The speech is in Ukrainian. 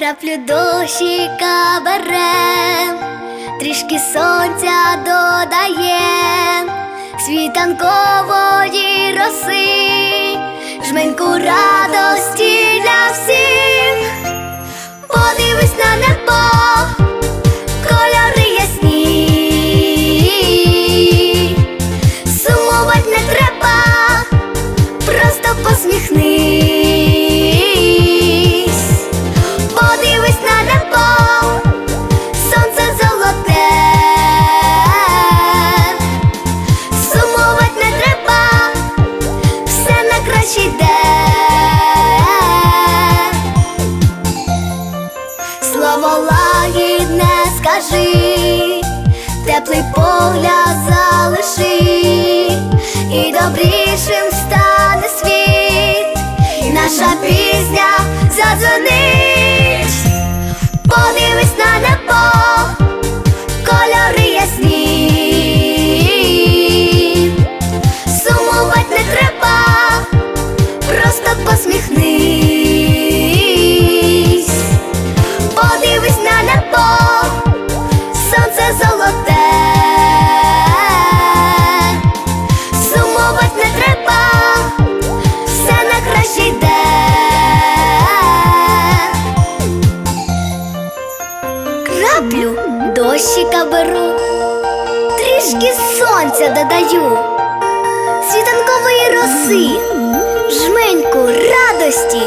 краплю дощика берем, трішки сонця додає світанкової. добрішим стане світ, і наша пісня задзвонить. Трішки сонця додаю, світанкової роси, жменьку радості.